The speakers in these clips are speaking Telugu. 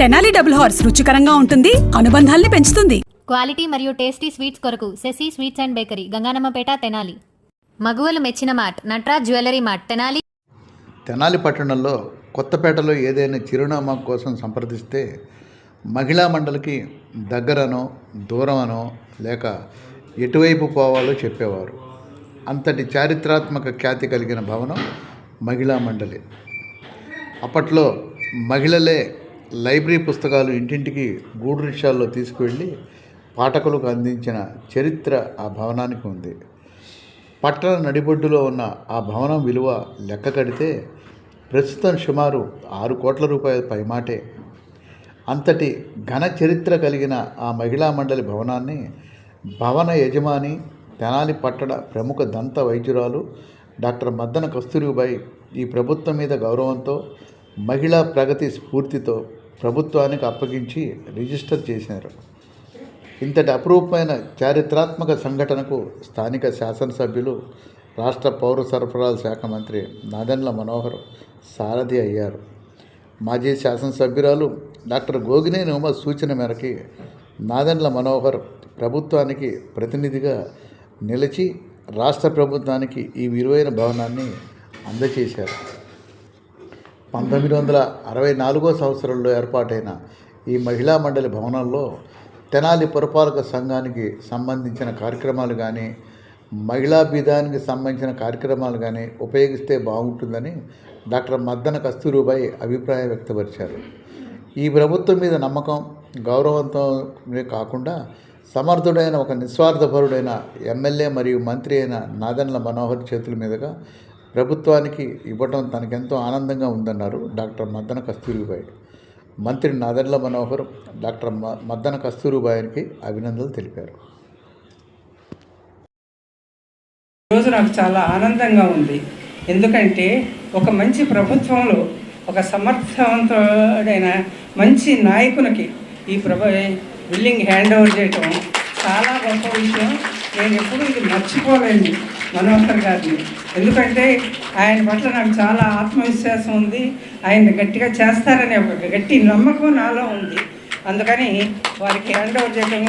తెనాలి డబుల్ హార్స్ రుచికరంగా ఉంటుంది అనుబంధాల్ని పెంచుతుంది. క్వాలిటీ మరియు టేస్టీ స్వీట్స్ కొరకు Sashi sweets and bakery Ganganammapeta Tenali. మగువలు మెచ్చిన mart Natraj jewellery mart Tenali. Tenali పట్టణంలో కొత్తపేటలో ఏదైనా చిరునామా కోసం సంప్రదిస్తే మహిళా మండలికి దగ్గరనో దూరమనో లేక ఎటువైపు పోవాలో చెప్పేవారు. అంతటి చారిత్రాత్మక ఖ్యాతి కలిగిన భవనం మహిళా మండలి. అప్పట్లో మహిళలే లైబ్రరీ పుస్తకాలు ఇంటింటికి గూడు రిక్షాల్లో తీసుకువెళ్ళి పాఠకులకు అందించిన చరిత్ర ఆ భవనానికి ఉంది. పట్టణ నడిబొడ్డులో ఉన్న ఆ భవనం విలువ లెక్క కడితే ప్రస్తుతం సుమారు ఆరు కోట్ల రూపాయల పైమాటే. అంతటి ఘన చరిత్ర కలిగిన ఆ మహిళా మండలి భవనాన్ని భవన యజమాని తెనాలి పట్టణ ప్రముఖ దంత వైద్యురాలు డాక్టర్ మద్దన కస్తూరిబాయి ఈ ప్రభుత్వం మీద గౌరవంతో మహిళా ప్రగతి స్ఫూర్తితో ప్రభుత్వానికి అప్పగించి రిజిస్టర్ చేశారు. ఇంతటి అపురూపమైన చారిత్రాత్మక సంఘటనకు స్థానిక శాసనసభ్యులు రాష్ట్ర పౌర సరఫరాల శాఖ మంత్రి నాదెండ్ల మనోహర్ సారథి అయ్యారు. మాజీ శాసనసభ్యురాలు డాక్టర్ గోగినేని ఉమ సూచన మేరకి నాదెండ్ల మనోహర్ ప్రభుత్వానికి ప్రతినిధిగా నిలిచి రాష్ట్ర ప్రభుత్వానికి ఈ విలువైన భవనాన్ని అందజేశారు. పంతొమ్మిది వందల అరవై నాలుగో సంవత్సరంలో ఏర్పాటైన ఈ మహిళా మండలి భవనంలో తెనాలి పురపాలక సంఘానికి సంబంధించిన కార్యక్రమాలు కానీ మహిళా బీదానికి సంబంధించిన కార్యక్రమాలు కానీ ఉపయోగిస్తే బాగుంటుందని డాక్టర్ మద్దన కస్తూరుబాయి అభిప్రాయం వ్యక్తపరిచారు. ఈ ప్రభుత్వం మీద నమ్మకం గౌరవంతోనే కాకుండా సమర్థుడైన ఒక నిస్వార్థపరుడైన ఎమ్మెల్యే మరియు మంత్రి అయిన నాదన్ల మనోహర్ చేతుల మీదుగా ప్రభుత్వానికి ఇవ్వటం తనకెంతో ఆనందంగా ఉందన్నారు డాక్టర్ మద్దన కస్తూరిబాయి. మంత్రి నాదెండ్ల మనోహర్ డాక్టర్ మద్దన కస్తూరిబాయికి అభినందనలు తెలిపారు. ఈరోజు నాకు చాలా ఆనందంగా ఉంది. ఎందుకంటే ఒక మంచి ప్రభుత్వంలో ఒక సమర్థవంతుడైన మంచి నాయకునికి ఈ ప్రభ బిల్డింగ్ హ్యాండ్ ఓవర్ చేయటం చాలా గొప్ప విషయం. నేను ఎప్పుడూ ఇది మర్చిపోలేను మనోహర్ గారిని. ఎందుకంటే ఆయన పట్ల నాకు చాలా ఆత్మవిశ్వాసం ఉంది. ఆయన గట్టిగా చేస్తారనే ఒక గట్టి నమ్మకం నాలో ఉంది. అందుకని వారికి హ్యాండ్ ఓవర్ చేయడం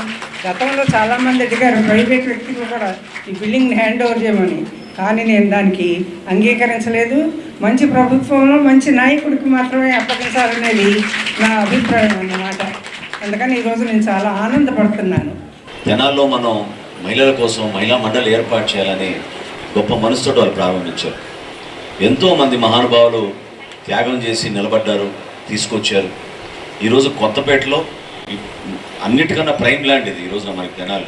గతంలో చాలామంది అడిగారు ప్రైవేట్ వ్యక్తులు కూడా ఈ బిల్డింగ్ని హ్యాండ్ ఓవర్ చేయమని. కానీ నేను దానికి అంగీకరించలేదు. మంచి ప్రభుత్వంలో మంచి నాయకుడికి మాత్రమే అప్పగించాలనేది నా అభిప్రాయం అన్నమాట. అందుకని ఈరోజు నేను చాలా ఆనందపడుతున్నాను. జనాల్లో మనం మహిళల కోసం మహిళా మండలి ఏర్పాటు చేయాలని గొప్ప మనసుతో వాళ్ళు ప్రారంభించారు. ఎంతోమంది మహానుభావులు త్యాగం చేసి నిలబడ్డారు తీసుకొచ్చారు. ఈరోజు కొత్తపేటలో అన్నిటికన్నా ప్రైమ్ ల్యాండ్ ఇది ఈరోజున మనకి జనాలు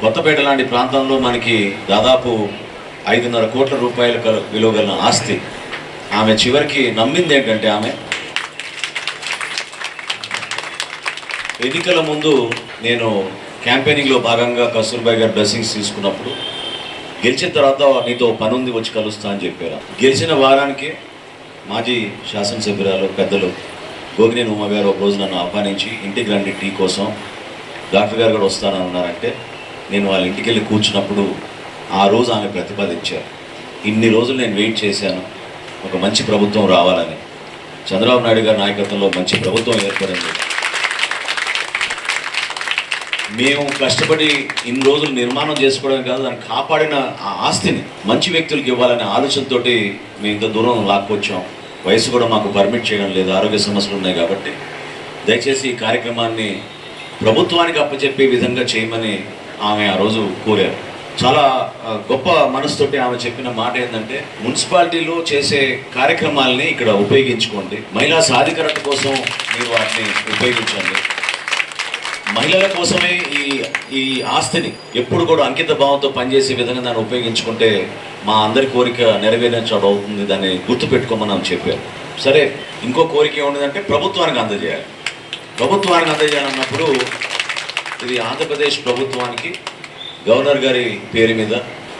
కొత్తపేట లాంటి ప్రాంతంలో మనకి దాదాపు ఐదున్నర కోట్ల రూపాయల విలువ గల ఆస్తి. ఆమె చివరికి నమ్మింది ఏంటంటే ఆమె ఎన్నికల ముందు నేను క్యాంపెయినింగ్లో భాగంగా కస్తూర్బాయ్ గారి బ్లెస్సింగ్స్ తీసుకున్నప్పుడు గెలిచిన తర్వాత నీతో పని ఉంది వచ్చి కలుస్తా అని చెప్పారు. గెలిచిన వారానికి మాజీ శాసనసభ్యురాలు పెద్దలు గోగినేని ఉమ గారు ఒక రోజు నన్ను ఆహ్వానించి ఇంటికి రండి టీ కోసం. డాక్టర్ గారు కూడా వస్తానని అన్నారంటే నేను వాళ్ళ ఇంటికి వెళ్ళి కూర్చున్నప్పుడు ఆ రోజు ఆమె ప్రతిపాదించారు. ఇన్ని రోజులు నేను వెయిట్ చేశాను ఒక మంచి ప్రభుత్వం రావాలని. చంద్రబాబు నాయుడు గారి నాయకత్వంలో మంచి ప్రభుత్వం ఏర్పడింది. మేము కష్టపడి ఇన్ని రోజులు నిర్మాణం చేసుకోవడం కాదు దాన్ని కాపాడిన ఆ ఆస్తిని మంచి వ్యక్తులకు ఇవ్వాలనే ఆలోచనతోటి మేము ఇంత దూరం లాక్కొచ్చాం. వయసు కూడా మాకు పర్మిట్ చేయడం లేదు ఆరోగ్య సమస్యలు ఉన్నాయి కాబట్టి. దయచేసి ఈ కార్యక్రమాన్ని ప్రభుత్వానికి అప్పచెప్పే విధంగా చేయమని ఆమె ఆ రోజు కోరారు. చాలా గొప్ప మనసుతోటి ఆమె చెప్పిన మాట ఏంటంటే మున్సిపాలిటీలో చేసే కార్యక్రమాలని ఇక్కడ ఉపయోగించుకోండి. మహిళా సాధికారత కోసం మీరు వాటిని ఉపయోగించండి. మహిళల కోసమే ఈ ఈ ఆస్తిని ఎప్పుడు కూడా అంకిత భావంతో పనిచేసే విధంగా దాన్ని ఉపయోగించుకుంటే మా అందరి కోరిక నెరవేరించడం అవుతుంది దాన్ని గుర్తుపెట్టుకోమని చెప్పారు. సరే ఇంకో కోరిక ఏముందంటే ప్రభుత్వానికి అందజేయాలి. ప్రభుత్వానికి అందజేయాలన్నప్పుడు ఇది ఆంధ్రప్రదేశ్ ప్రభుత్వానికి గవర్నర్ గారి పేరు మీద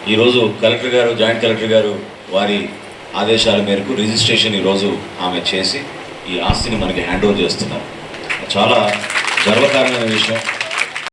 ఈరోజు కలెక్టర్ గారు జాయింట్ కలెక్టర్ గారు వారి ఆదేశాల మేరకు రిజిస్ట్రేషన్ ఈరోజు ఆమె చేసి ఈ ఆస్తిని మనకి హ్యాండ్ ఓవర్ చేస్తున్నారు. చాలా గర్వకారణమైన విషయం.